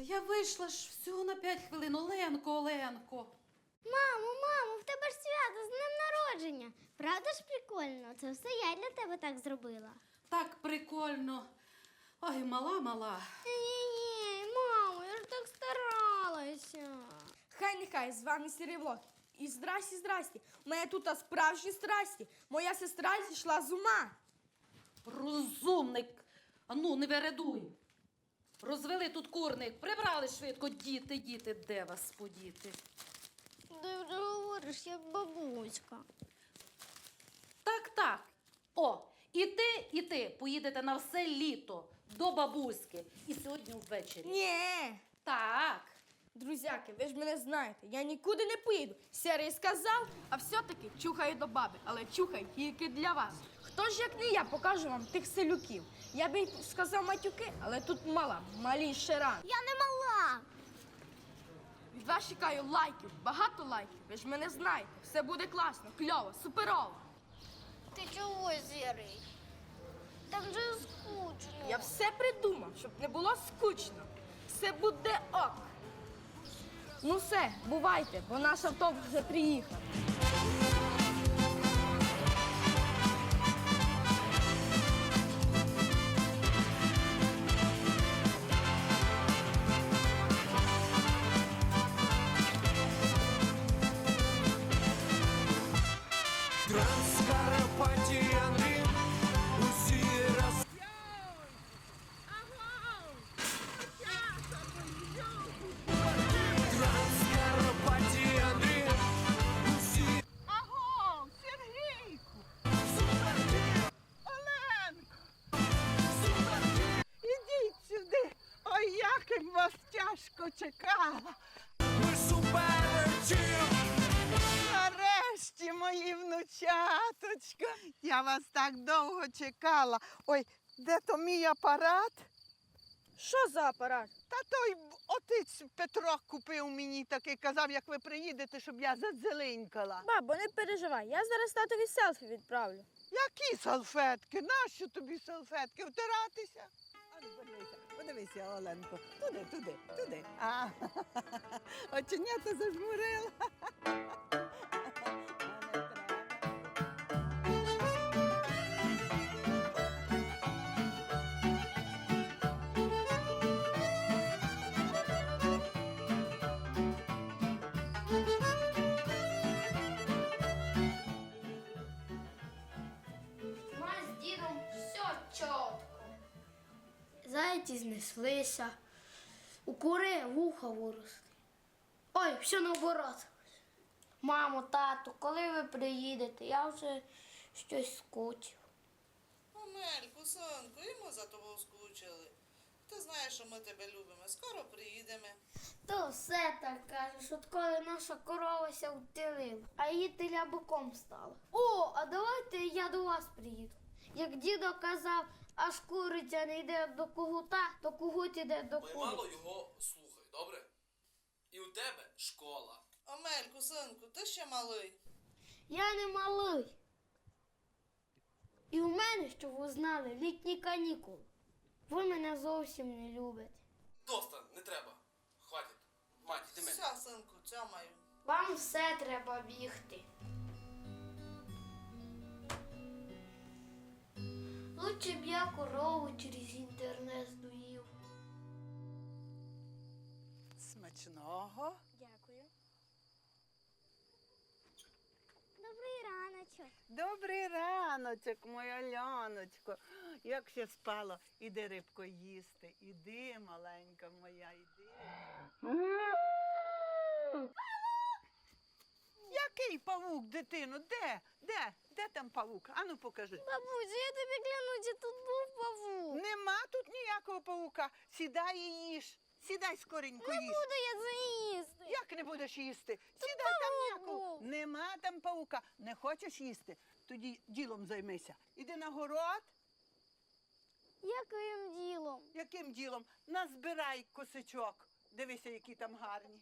я вийшла ж всього на 5 хвилин. Оленко, Оленко. Мамо, мамо, в тебе ж свято з днем народження. Правда ж прикольно? Це все я для тебе так зробила. Так прикольно. Ой, мала, мала. Ні-ні, мамо, я ж так старалася. Хай нехай з вами Сіріблок. І здрасті, здрасті. У мене тут справжні страсті. Моя сестра зійшла з ума. Розумник. Ану, не вередуй. Розвели тут курник, прибрали швидко. Діти, діти, де вас подіти? Ти вже говориш, як бабуська. Так, так. О, і ти, і ти поїдете на все літо до бабуськи. І сьогодні ввечері. Ні. Так. Друзяки, ви ж мене знаєте, я нікуди не поїду. Серий сказав, а все-таки чухаю до баби, але чухай тільки для вас. Хто ж як не я покажу вам тих селюків? Я би сказав матюки, але тут мала, малі ще рано. Я не мала. Від вас чекаю лайків, багато лайків. Ви ж мене знаєте. Все буде класно, кльово, суперово. Ти чого, Сірий? Так же скучно. Я все придумав, щоб не було скучно. Все буде ок. Ну все, бувайте, бо наш автобус вже приїхав. Чекала! Нарешті, мої внучаточка! Я вас так довго чекала. Ой, де то мій апарат? Що за апарат? Та той отець Петро купив мені такий, казав, як ви приїдете, щоб я задзеленькала. Бабо, не переживай, я зараз татові селфі відправлю. Які салфетки? Нащо тобі салфетки? Втиратися? А ну, подивися, Оленко. Туди, туди, туди. А, оченята зажмурила. Знеслися, у кури вуха виросли. Ой, все наоборот. Мамо, тату, коли ви приїдете? Я вже щось скучив. Омельку, сонку, і ми за тобою скучили. Ти знаєш, що ми тебе любимо. Скоро приїдемо. То все так кажеш, от коли наша коровася втилила, а її теля боком стала. О, а давайте я до вас приїду. Як дідо казав, аж куриця не йде до когута, то когут іде до Ой, мало його слухай, добре? І у тебе школа. Омельку, синку, ти ще малий. Я не малий. І в мене, щоб ви знали, літні канікули. Ви мене зовсім не любите. Доста, не треба. Хватить. Мать, ти мене. Все, синку, цьомаю. Вам все треба бігти. Лучше б я корову через інтернет доїв. Смачного. Дякую. Добрий раночок. Добрий раночок, моя ляночко. Як ще спало, іди рибко їсти. Іди, маленька моя, іди. Який павук, дитино? Де? Де? Де там павук? Ану покажи. Бабуся, я тобі клянуся, тут був павук. Нема тут ніякого паука. Сідай і їж. Сідай скоренько їж. Буду я це їсти. Як не будеш їсти? Сідай там павук ніякого. був. Нема там паука. Не хочеш їсти? Тоді ділом займися. Іди на город. Яким ділом? Яким ділом? Назбирай косичок. Дивися, які там гарні.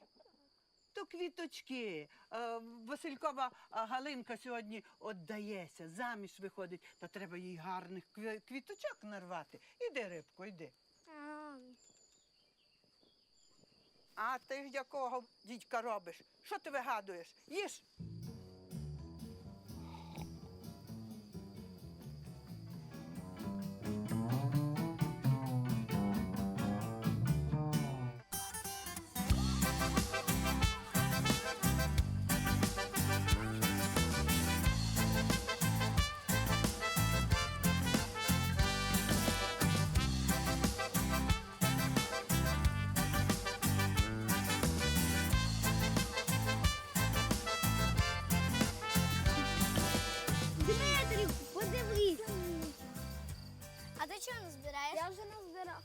То квіточки. Е, Василькова Галинка сьогодні віддається, заміж виходить, то треба їй гарних кві- квіточок нарвати. Іди, рибко, йди. А ти якого дідька робиш? Що ти вигадуєш? Їж. Я вже не збирав.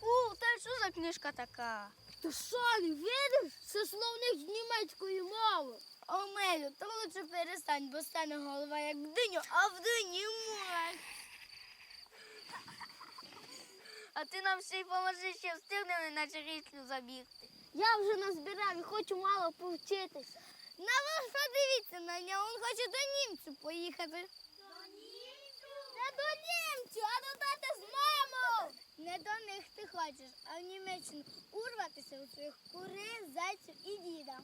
У, та що за книжка така? Ти що, не видиш? Це словник з німецької мови. Омелю, то лучше перестань, бо стане голова як в диню, а в дині мать. А ти нам ще й поможи, ще встигнемо, наче річню забігти. Я вже назбирав і хочу мало повчитися. На вас подивіться на нього, він хоче до німців поїхати. До німців? А до тата з мамою. Не до них ти хочеш, а в Німеччину урватися у своїх курей, зайців і діда.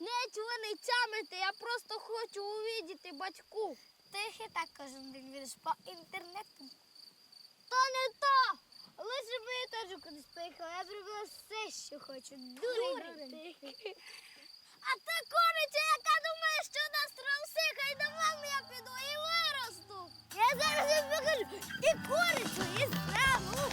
Нічого не тямите, я просто хочу увидіти батьку. Ти ще так кожен день видиш по інтернету. То не то! Лучше б я теж кудись поїхала, я зробила все, що хочу. Дурень. А та куриця, яка думає, що нас травсика, і мами я піду і виросту. Я зараз їм покажу і курицю, і страву,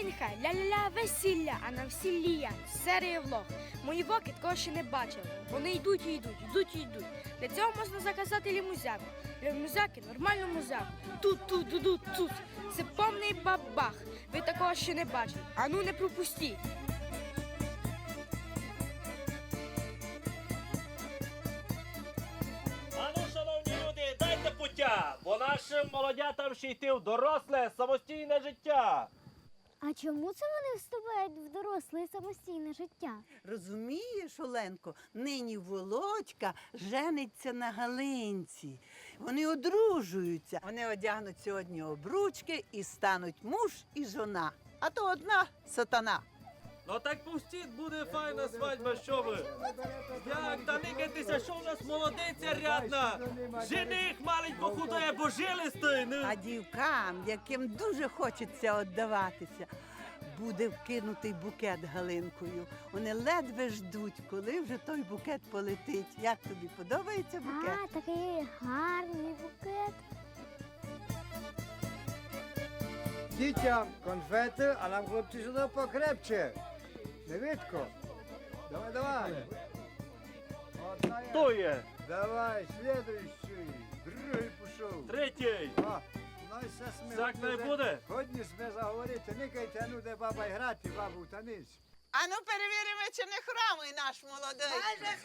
Хай ля-ля-ля весілля, а на весіллі я. Серія влог. Мої воки такого ще не бачили. Вони йдуть і йдуть, йдуть і йдуть. Для цього можна заказати лімузяку. Лімузяки нормальну музяку. Тут, тут, тут, тут, тут. Це повний бабах. Ви такого ще не бачили. Ану не пропустіть. А ну, шановні люди, дайте пуття, бо нашим молодятам ще йти в доросле самостійне життя. А чому це вони вступають в доросле самостійне життя? Розумієш, Оленко, нині Володька жениться на Галинці. Вони одружуються. Вони одягнуть сьогодні обручки і стануть муж і жона. А то одна сатана. Ну так пустіть, буде файна свадьба, що ви? Як та никайтеся, що в нас молодиця рядна? Жених маленько худає, бо жилистий. Ну. А дівкам, яким дуже хочеться віддаватися, буде вкинутий букет Галинкою. Вони ледве ждуть, коли вже той букет полетить. Як тобі подобається букет? А, такий гарний букет. Дітям конфети, а нам хлопці сюди покрепче. Давидко, давай, давай. Одна. Хто є? Давай, слідуючий. Другий пішов. Третій. О, ну і все сме. Так не буде? Годні сме заговорити, никайте, ну де баба й грати, бабу та ниць. А ну перевіримо, чи не хромий наш молодий.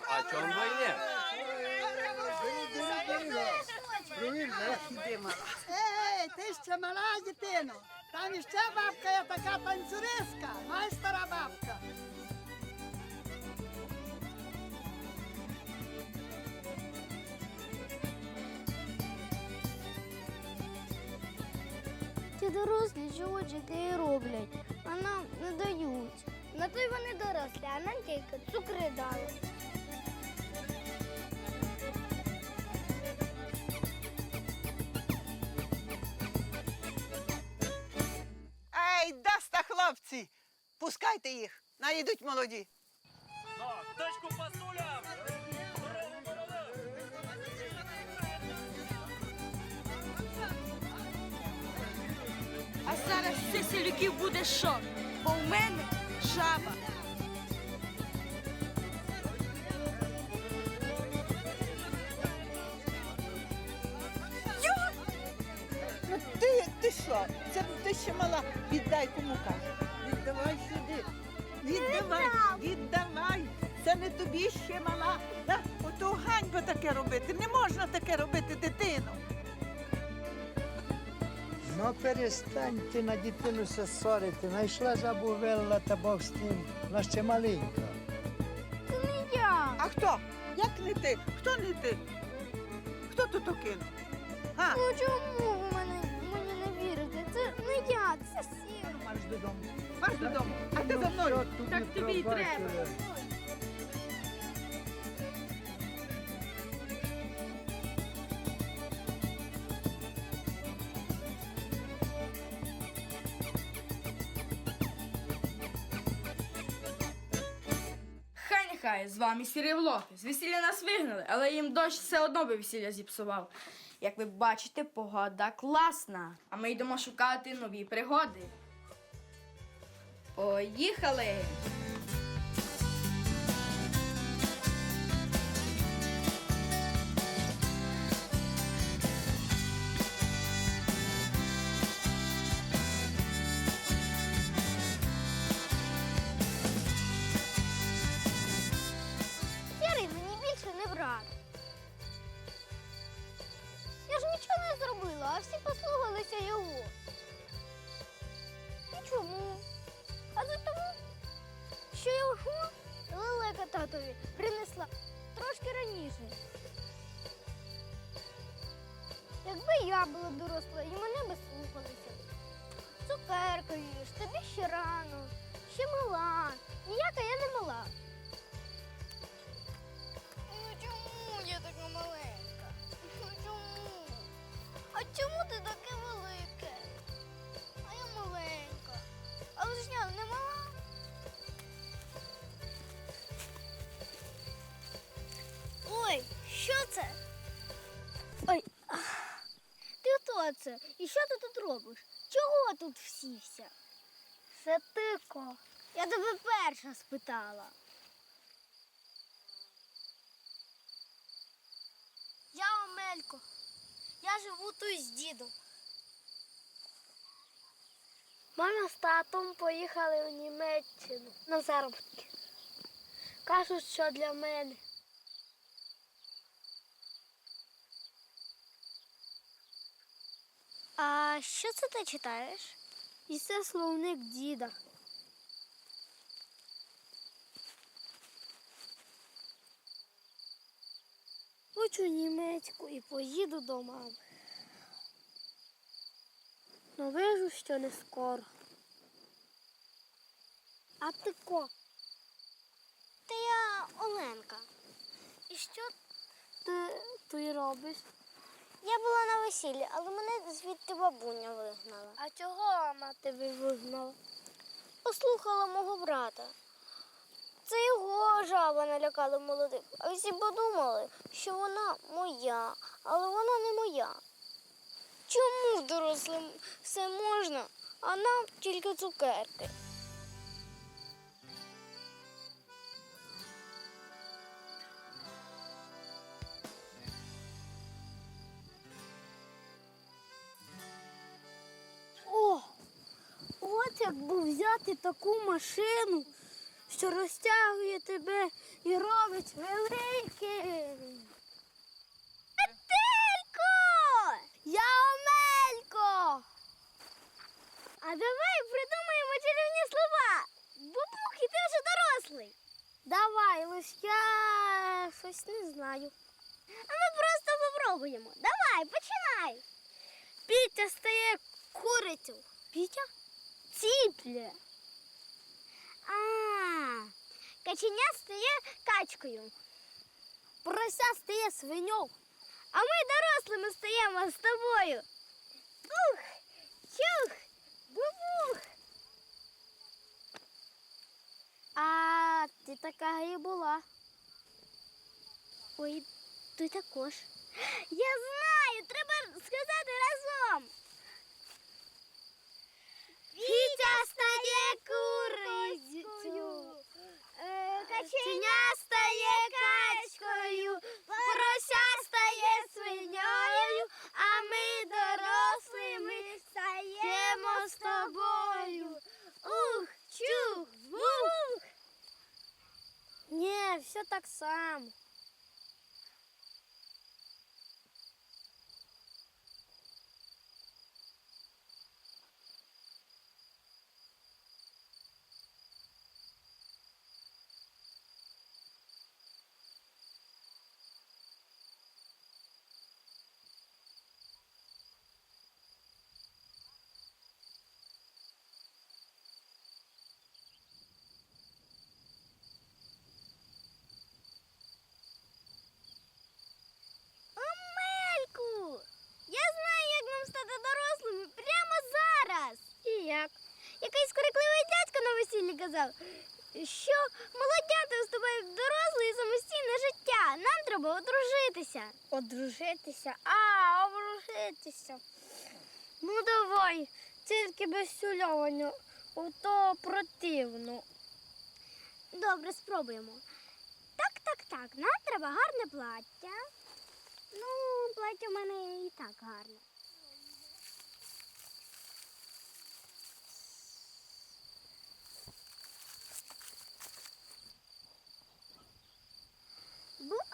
А чому є? Провір. Ей, ти ще мала дитино. Там іще бабка є така танцюристка, майстера бабка. Ті дорослі чого дітей роблять, а нам не дають. На той вони дорослі, а нам тільки цукри дали. Пускайте їх, наїдуть молоді. Точку пасуля! А зараз всіх селюків буде шок. Бо в мене жаба. Ну ти, ти що? Це ти ще мала. Віддай кому кажеш. Віддавай сюди. Віддавай, віддавай. Це не тобі ще мала. Ото ганьба таке робити. Не можна таке робити, дитину. Ну перестаньте на дитину се ссорити. Найшла забувела та Бог з тим. Вона ще маленька. Це не я. А хто? Як не ти? Хто не ти? Хто тут кинув? А, Ну чому ви мене, мені не вірите? Це не я, це сір. марш додому. Марш додому. А ти за мною. Так тобі й треба. Хай нехай з вами сірі. З весілля нас вигнали, але їм дощ все одно би весілля зіпсував. Як ви бачите, погода класна. А ми йдемо шукати нові пригоди. Поїхали! Це? І що ти тут робиш? Чого тут всівся? Це тико. Я тебе перша спитала. Я Омелько. Я живу тут з дідом. Мама з татом поїхали в Німеччину на заробітки. Кажуть, що для мене. А що це ти читаєш? І це словник діда. Хочу німецьку і поїду до мами. Но вижу, що не скоро. А ти ко? Та я Оленка. І що ти тут робиш? Я була на весіллі, але мене звідти бабуня вигнала. А чого мама тебе вигнала? Послухала мого брата. Це його жаба налякала молодих. А всі подумали, що вона моя, але вона не моя. Чому дорослим все можна, а нам тільки цукерки? От якби взяти таку машину, що розтягує тебе і робить великим. Петелько! Я Омелько! А давай придумаємо чарівні слова. Бубух, і ти вже дорослий. Давай, лиш я щось не знаю. А ми просто попробуємо. Давай, починай. Пітя стає курицю. Пітя? Ціпле. А, каченя стає качкою. Порося стає свиньою. А ми дорослими стаємо з тобою. Ух, чух, бубух. А ти така і була. Ой, ти також. Я знаю, треба сказати разом. Вітя стає курицею, каченя стає качкою, порося стає свиньою, а ми дорослими стаємо з тобою. Ух, чух, вух. Ні, все так само. Що молодята вступають в доросле і самостійне життя. Нам треба одружитися. Одружитися? А, одружитися. Ну давай, тільки без сюльовання, то противно. Добре, спробуємо. Так, так, так. Нам треба гарне плаття. Ну, плаття в мене і так гарне.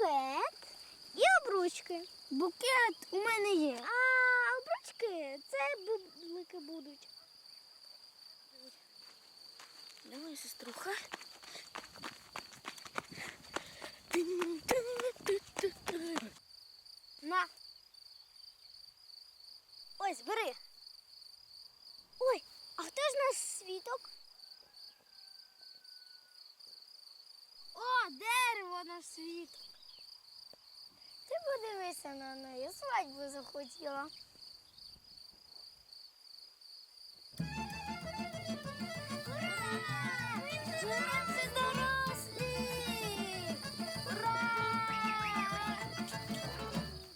Букет і обручки. Букет у мене є. А обручки це бублики будуть. Давай, сеструха. На. Ось, бери. Ой, а хто ж наш світок? О, дерево наш світок. Ти подивися на неї, свадьбу захотіла.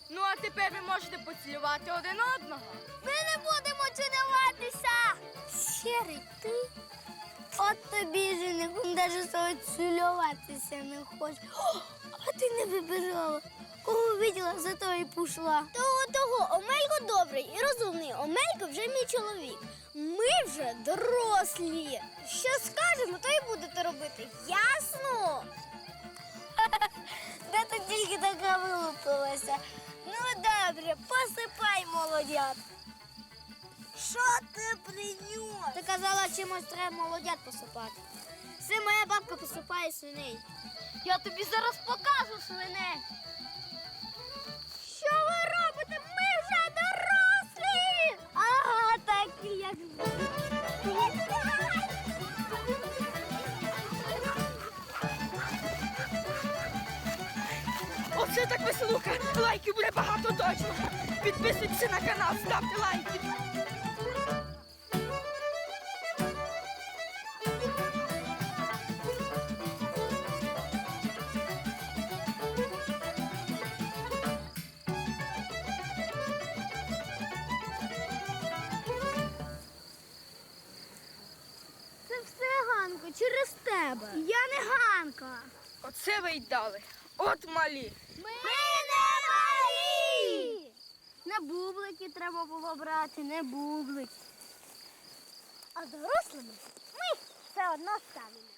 Ну а тепер ви можете поцілувати один одного. Ми не будемо цілуватися. Щирий ти. От тобі женихом навіть цілуватися не хочеш. О, а ти не вибирала. Кого виділа, за то і пішла. Того того, Омелько добрий і розумний. Омелько вже мій чоловік. Ми вже дорослі. Що скажемо, то й будете робити. Ясно? Де ти тільки така вилупилася? Ну добре, посипай молодят. Що ти принюс? Ти казала, чимось треба молодят посипати. Це моя бабка посипає свиней. Я тобі зараз покажу свиней. Оце так веселуха. Лайків буде багато точно. Підписуйтесь на канал, ставте лайки. Оце ви й дали. От малі. Ми не малі! Не бублики треба було брати, не бублики. А дорослими ми все одно станемо.